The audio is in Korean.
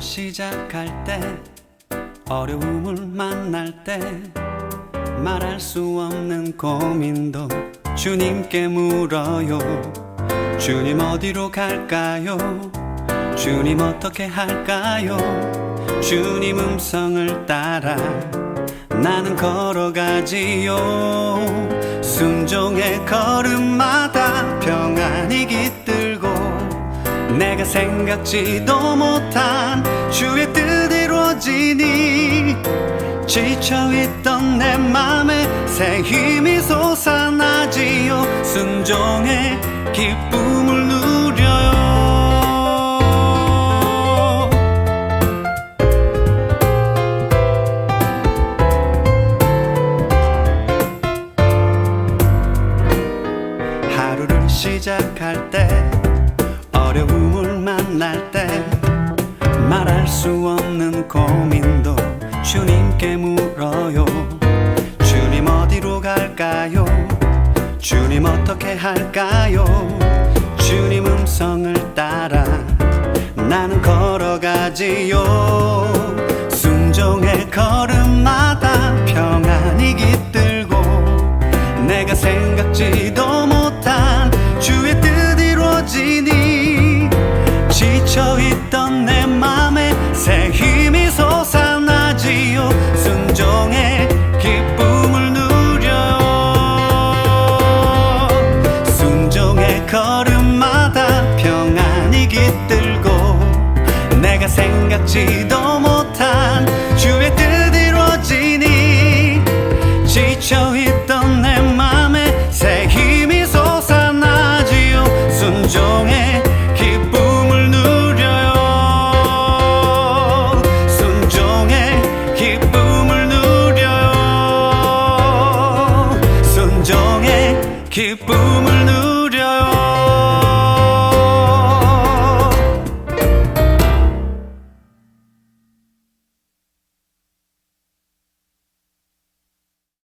시작할 때 어려움을 만날 때 말할 수 없는 고민도 주님께 물어요. 주님 어디로 갈까요? 주님 어떻게 할까요? 주님 음성을 따라 나는 걸어가지요. 순종의 걸음마다 평안이 깃들고 내가 생각지도 못한 지쳐있던 내 맘에 새 힘이 솟아나지요. 순종의 기쁨을 누려요. 하루를 시작할 때 어려움을 만날 때 말할 수 없는 고민도 주님께 물어요. 주님 어디로 갈까요? 주님 어떻게 할까요? 주님 음성을 따라 나는 걸어가지요. 순종의 걸음마다 평안이 깃들고 내가 생각지도 못 생각지도 못한 주의 뜻 이루어지니 지쳐있던 내 맘에 새 힘이 솟아나지요. 순종의 기쁨을 누려요. 순종의 기쁨을 누려요. 순종의 기쁨